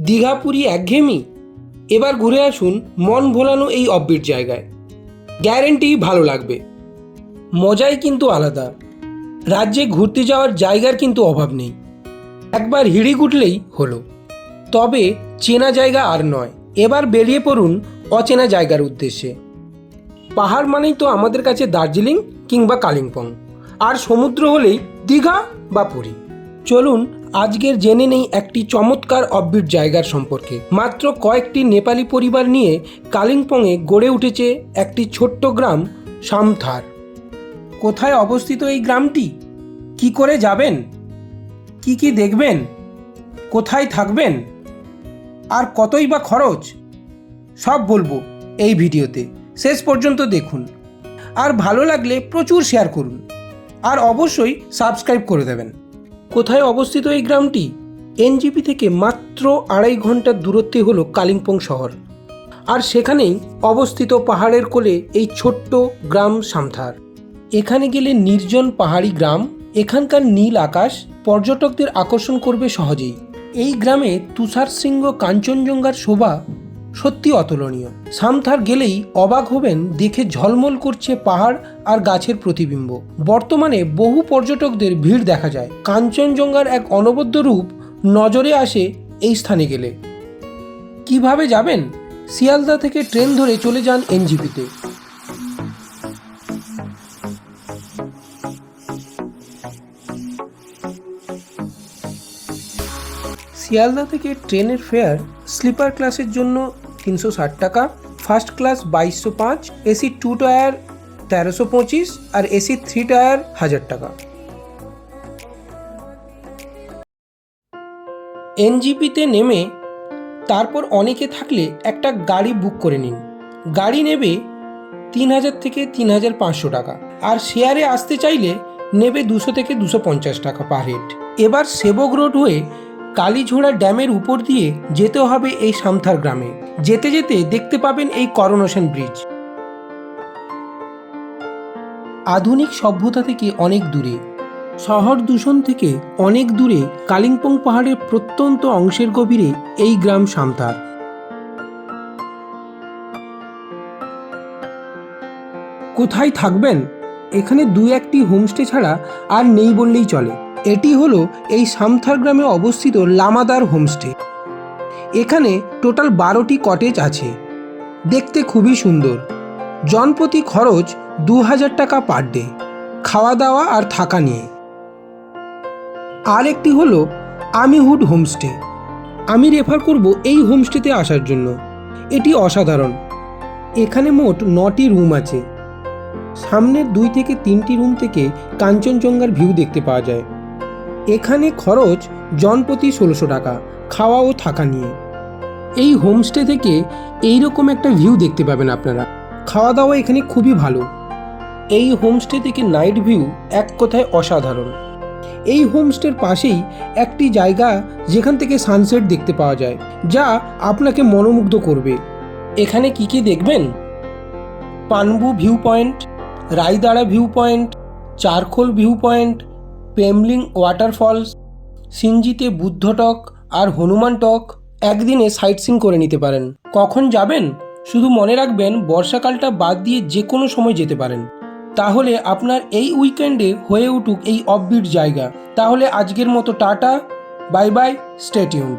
দীঘা পুরী একঘেয়েমি? এবার ঘুরে আসুন মন ভোলানো এই অব্বির জায়গায়। গ্যারেন্টি ভালো লাগবে। মজাই কিন্তু আলাদা। রাজ্যে ঘুরতে যাওয়ার জায়গার কিন্তু অভাব নেই। একবার হিড়ি গুটলেই হলো। তবে চেনা জায়গা আর নয়। এবার বেরিয়ে পড়ুন অচেনা জায়গার উদ্দেশ্যে। পাহাড় মানেই তো আমাদের কাছে দার্জিলিং কিংবা কালিম্পং। আর সমুদ্র হলেই দীঘা বা পুরী। চলুন আজকের জেনে নেই একটি চমৎকার অব্বিট জায়গার সম্পর্কে। মাত্র কয়েকটি নেপালি পরিবার নিয়ে কালিম্পংয়ে গড়ে উঠেছে একটি ছোট্ট গ্রাম, সামথার। কোথায় অবস্থিত এই গ্রামটি? কি করে যাবেন? কি কি দেখবেন? কোথায় থাকবেন? আর কতই বা খরচ? সব বলব এই ভিডিওতে। শেষ পর্যন্ত দেখুন। আর ভালো লাগলে প্রচুর শেয়ার করুন। আর অবশ্যই সাবস্ক্রাইব করে দেবেন। কোথায় অবস্থিত এই গ্রামটি? এনজিপি থেকে মাত্র আড়াই ঘণ্টার দূরত্বে হলো কালিম্পং শহর। আর সেখানেই অবস্থিত পাহাড়ের কোলে এই ছোট্ট গ্রাম সামথার। এখানে গেলে নির্জন পাহাড়ি গ্রাম, এখানকার নীল আকাশ পর্যটকদের আকর্ষণ করবে সহজেই। এই গ্রামে তুষার শৃঙ্গ কাঞ্চনজঙ্ঘার শোভা সত্যি অতুলনীয়। সামথার গেলেই অবাক হবেন, দেখে ঝলমল করছে পাহাড় আর গাছের প্রতিবিম্ব। বর্তমানে বহু পর্যটকদের ভিড় দেখা যায়। কাঞ্চনজঙ্ঘার এক অনবদ্য রূপ নজরে আসে এই স্থানে গেলে। কীভাবে যাবেন? শিয়ালদা থেকে ট্রেন ধরে চলে যান এনজিপিতে। শিয়ালদা থেকে ট্রেনের ফেয়ার স্লিপার ক্লাসের জন্য তিনশো ষাট টাকা ফার্স্ট ক্লাস বাইশশো পাঁচ এসি টু টায়ার তেরোশো পঁচিশ আর এসি থ্রি টায়ার হাজার টাকা। এনজিপিতে নেমে তারপর অনেকে থাকলে একটা গাড়ি বুক করে নিন। গাড়ি নেবে তিন হাজার থেকে তিন হাজার পাঁচশো টাকা আর শেয়ারে আসতে চাইলে নেবে দুশো থেকে দুশো পঞ্চাশ টাকা পার হেড এবার সেবক রোড হয়ে কালীঝোড়া ড্যামের উপর দিয়ে যেতে হবে এই সামথার গ্রামে। যেতে যেতে দেখতে পাবেন এই করোনেশন ব্রিজ। আধুনিক সভ্যতা থেকে অনেক দূরে, শহর দূষণ থেকে অনেক দূরে, কালিম্পং পাহাড়ের প্রত্যন্ত অংশের গভীরে এই গ্রাম সামতার কোথায় থাকবেন? এখানে দু একটি হোমস্টে ছাড়া আর নেই বললেই চলে। এটি হলো এই সামথার গ্রামে অবস্থিত লামাদার হোমস্টে। এখানে টোটাল বারোটি কটেজ আছে। দেখতে খুবই সুন্দর। জনপ্রতি খরচ দু হাজার টাকা পার ডে খাওয়া দাওয়া আর থাকা নিয়ে। আর একটি হলো আমিহুড হোমস্টে। আমি রেফার করব এই হোমস্টেতে আসার জন্য। এটি অসাধারণ। এখানে মোট নটি রুম আছে। সামনের দুই থেকে তিনটি রুম থেকে কাঞ্চনজঙ্ঘার ভিউ দেখতে পাওয়া যায়। এখানে খরচ জনপ্রতি ষোলোশো টাকা। খাওয়া ও থাকা নিয়ে। এই হোমস্টে থেকে এই রকম একটা ভিউ দেখতে পাবেন আপনারা। খাওয়া দাওয়া এখানে খুবই ভালো। এই হোমস্টে থেকে নাইট ভিউ এক কথায় অসাধারণ। এই হোমস্টের পাশেই একটি জায়গা যেখান থেকে সানসেট দেখতে পাওয়া যায়, যা আপনাকে মনোমুগ্ধ করবে। এখানে কি কি দেখবেন? Panbu view point Raidara view point Charkhol view point Pemling waterfalls সিনজিতে Buddha Tok আর হনুমান টক একদিনে সাইট সিং করে নিতে পারেন। কখন যাবেন? শুধু মনে রাখবেন, বর্ষাকালটা বাদ দিয়ে যে কোনো সময় যেতে পারেন। তাহলে আপনার এই উইকেন্ডে হয়ে উঠুক এই অফবিট জায়গা। তাহলে আজকের মতো টাটা বাই বাই স্টেটিউন